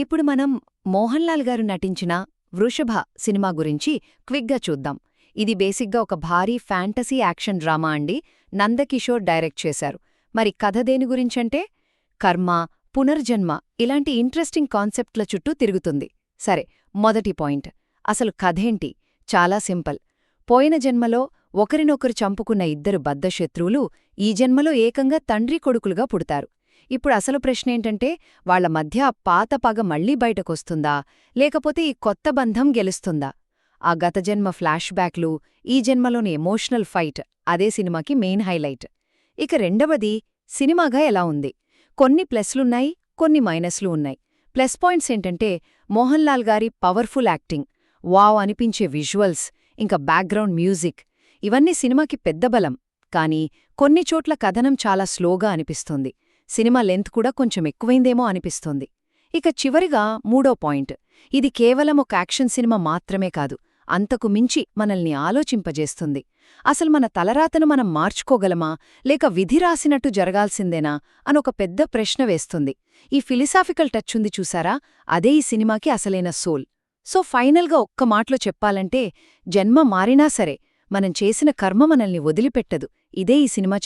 ఇప్పుడు మనం మోహన్ లాల్ గారు నటించిన వృషభ సినిమా గురించి క్విక్గా చూద్దాం. ఇది బేసిక్గా ఒక భారీ ఫ్యాంటసీ యాక్షన్ డ్రామా అండి. నందకిషోర్ డైరెక్ట్ చేశారు. మరి కథ దేని గురించంటే కర్మ పునర్జన్మ ఇలాంటి ఇంట్రెస్టింగ్ కాన్సెప్ట్ల చుట్టూ తిరుగుతుంది. సరే మొదటి పాయింట్. అసలు కథేంటి? చాలా సింపుల్. పోయిన జన్మలో ఒకరినొకరు చంపుకున్న ఇద్దరు బద్ధశత్రువులు ఈ జన్మలో ఏకంగా తండ్రి కొడుకులుగా పుడతారు. ఇప్పుడు అసలు ప్రశ్నేంటంటే వాళ్ళ మధ్య పాత పగ మళ్ళీ బయటకొస్తుందా? లేకపోతే ఈ కొత్త బంధం గెలుస్తుందా? ఆ గత జన్మ ఫ్లాష్ బ్యాక్లు ఈ జన్మలోని ఎమోషనల్ ఫైట్ అదే సినిమాకి మెయిన్ హైలైట్. ఇక రెండవది సినిమాగా ఎలా ఉంది? కొన్ని ప్లస్లున్నాయి కొన్ని మైనస్లు ఉన్నాయి. ప్లస్ పాయింట్స్ ఏంటంటే మోహన్ లాల్ గారి పవర్ఫుల్ యాక్టింగ్ వావ్ అనిపించే విజువల్స్ ఇంకా బ్యాక్గ్రౌండ్ మ్యూజిక్ ఇవన్నీ సినిమాకి పెద్ద బలం. కానీ కొన్ని చోట్ల కథనం చాలా స్లోగా అనిపిస్తుంది. సినిమా లెంత్ కూడా కొంచెం ఎక్కువైందేమో అనిపిస్తోంది. ఇక చివరిగా మూడో పాయింట్. ఇది కేవలం ఒక యాక్షన్ సినిమా మాత్రమే కాదు అంతకు మించి మనల్ని ఆలోచింపజేస్తుంది. అసలు మన తలరాతను మనం మార్చుకోగలమా లేక విధి రాసినట్టు జరగాల్సిందేనా అనొక పెద్ద ప్రశ్న వేస్తుంది. ఈ ఫిలిసాఫికల్ టచ్ ఉంది చూసారా? అదే ఈ సినిమాకి అసలైన సోల్. సో ఫైనల్గా ఒక్క మాటలో చెప్పాలంటే జన్మ మారినా సరే మనం చేసిన కర్మ మనల్ని వదిలిపెట్టదు. ఇదే ఈ సినిమా